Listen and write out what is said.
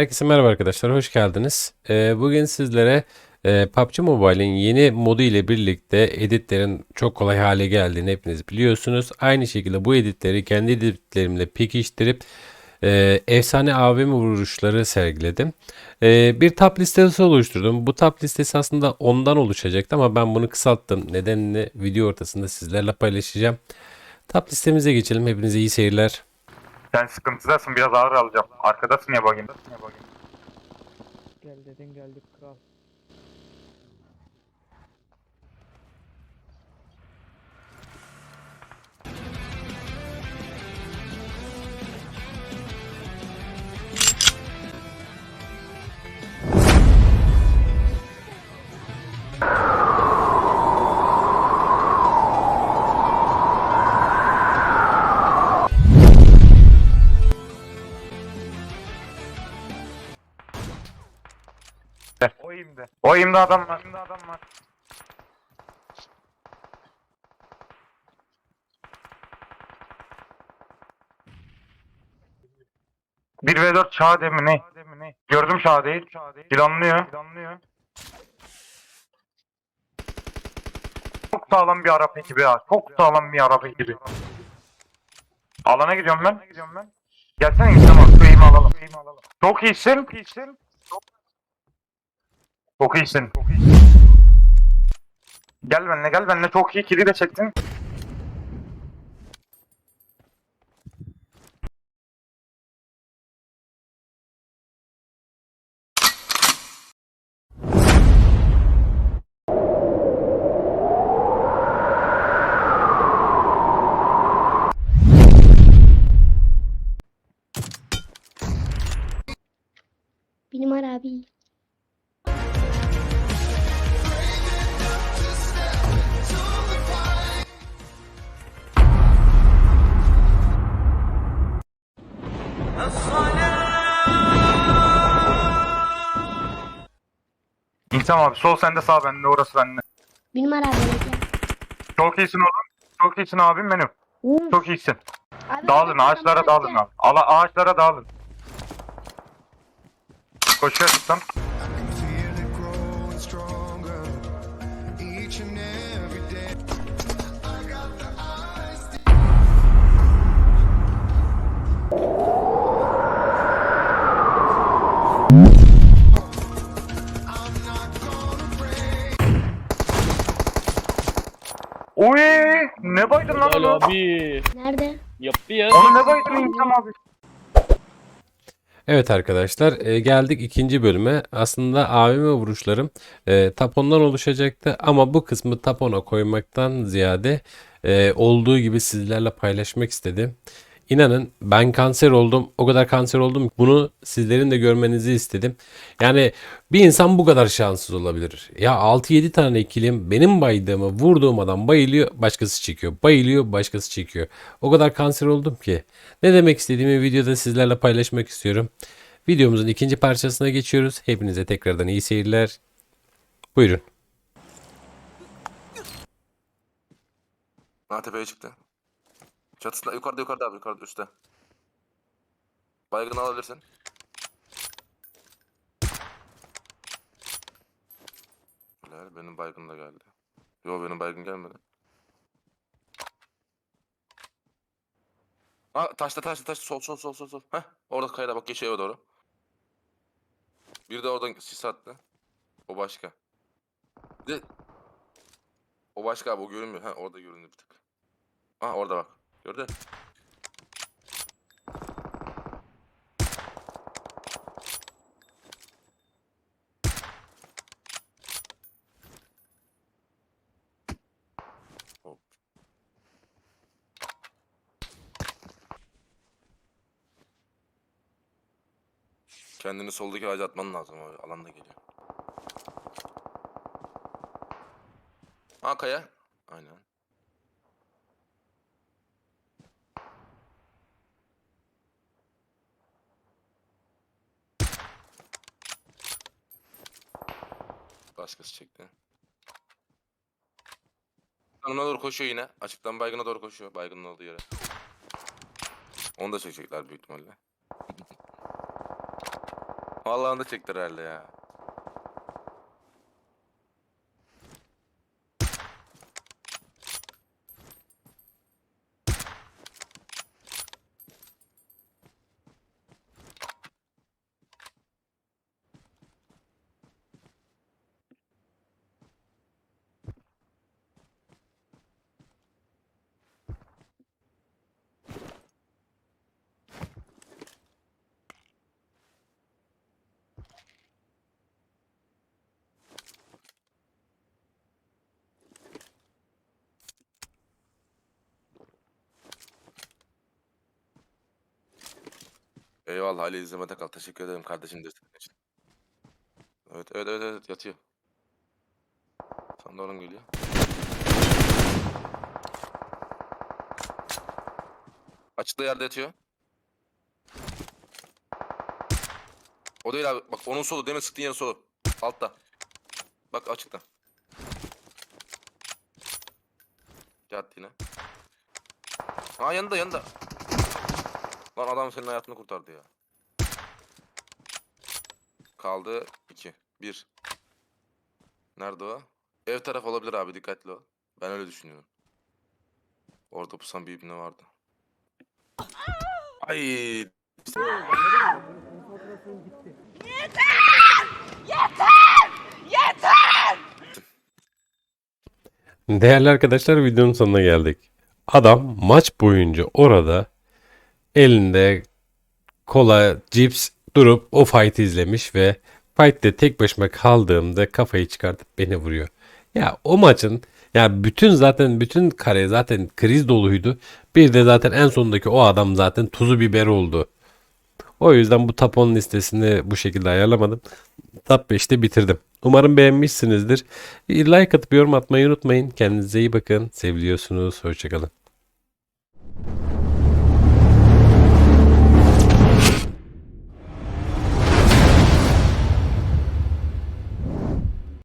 Herkese merhaba arkadaşlar, hoş geldiniz. Ee, bugün sizlere e, PUBG Mobile'in yeni modu ile birlikte editlerin çok kolay hale geldiğini hepiniz biliyorsunuz. Aynı şekilde bu editleri kendi editlerimle pekiştirip e, efsane AVM vuruşları sergiledim. E, bir top listesi oluşturdum. Bu top listesi aslında ondan oluşacaktı ama ben bunu kısalttım. Nedenini video ortasında sizlerle paylaşacağım. Top listemize geçelim. Hepinize iyi seyirler. Sen sıkıntıdasın biraz ağır alacağım. Arkadasın ya bakayım. Gel dedin geldik kral. İmde. O imde adam var. imde adam var. Bir v 4 Şade mi ne? Gördüm Şade'yi. Planlıyor. Çok sağlam bir Arap ekibi ha. Çok sağlam bir Arap ekibi. Alana gidiyorum ben. Gelsene insan bak. Alalım. Çok iyisin. Çok iyisin. Çok iyisin. Gel benimle gel benimle çok iyi kili de çektin. İnsan abi sol sende sağ bende orası bende. Benim abi. Çok iyisin oğlum. Çok iyisin abim benim. Uf. Çok iyisin. Abi, Dağılın ağaçlara dağılın abi. Ala ağaçlara dağılın. Koşuyor tutan. feel Oy ne baydın lan Helal onu? abi. Nerede? Yaptı ya. Onu ne baydın İnsan abi? Evet arkadaşlar e, geldik ikinci bölüme. Aslında AVM vuruşlarım e, tapondan oluşacaktı ama bu kısmı tapona koymaktan ziyade e, olduğu gibi sizlerle paylaşmak istedim. İnanın ben kanser oldum. O kadar kanser oldum. Bunu sizlerin de görmenizi istedim. Yani bir insan bu kadar şanssız olabilir. Ya 6-7 tane kilim benim baydığımı vurduğum adam bayılıyor başkası çekiyor. Bayılıyor başkası çekiyor. O kadar kanser oldum ki. Ne demek istediğimi videoda sizlerle paylaşmak istiyorum. Videomuzun ikinci parçasına geçiyoruz. Hepinize tekrardan iyi seyirler. Buyurun. Ha tepeye çıktı. Çatısında yukarıda yukarıda abi yukarıda üstte. Baygın alabilirsin. Helal benim baygın da geldi. Yo benim baygın gelmedi. Ha taşta taşta taşta sol sol sol sol sol. Heh orada kayada bak geçiyor eve doğru. Bir de oradan sis attı. O başka. Bir de o başka abi o görünmüyor. Ha orada göründü bir tık. Ha orada bak. Gördün? Hop. Kendini soldaki ağaca atman lazım abi. Alanda geliyor. Ha kaya. Aynen. Başkası çekti. Yanına doğru koşuyor yine. Açıktan baygına doğru koşuyor. Baygının olduğu yere. Onu da çekecekler büyük ihtimalle. Vallahi da çektir herhalde ya. Eyvallah Ali izlemede kal. Teşekkür ederim kardeşim desteğin için. Evet evet evet, evet yatıyor. Sana doğru geliyor. Açıkta yerde yatıyor. O değil abi. Bak onun solu. Demin sıktığın yerin solu. Altta. Bak açıkta. Yattı yine. Ha yanında yanında. Lan adam senin hayatını kurtardı ya. Kaldı 2. 1. Nerede o? Ev taraf olabilir abi dikkatli ol. Ben öyle düşünüyorum. Orada pusan bir ibne vardı. Ay Değerli arkadaşlar videonun sonuna geldik. Adam maç boyunca orada elinde kola, cips durup o fight'ı izlemiş ve fight'te tek başıma kaldığımda kafayı çıkartıp beni vuruyor. Ya o maçın ya bütün zaten bütün kare zaten kriz doluydu. Bir de zaten en sondaki o adam zaten tuzu biber oldu. O yüzden bu top 10 listesini bu şekilde ayarlamadım. Top 5'te bitirdim. Umarım beğenmişsinizdir. Like atıp yorum atmayı unutmayın. Kendinize iyi bakın. Seviliyorsunuz. Hoşçakalın.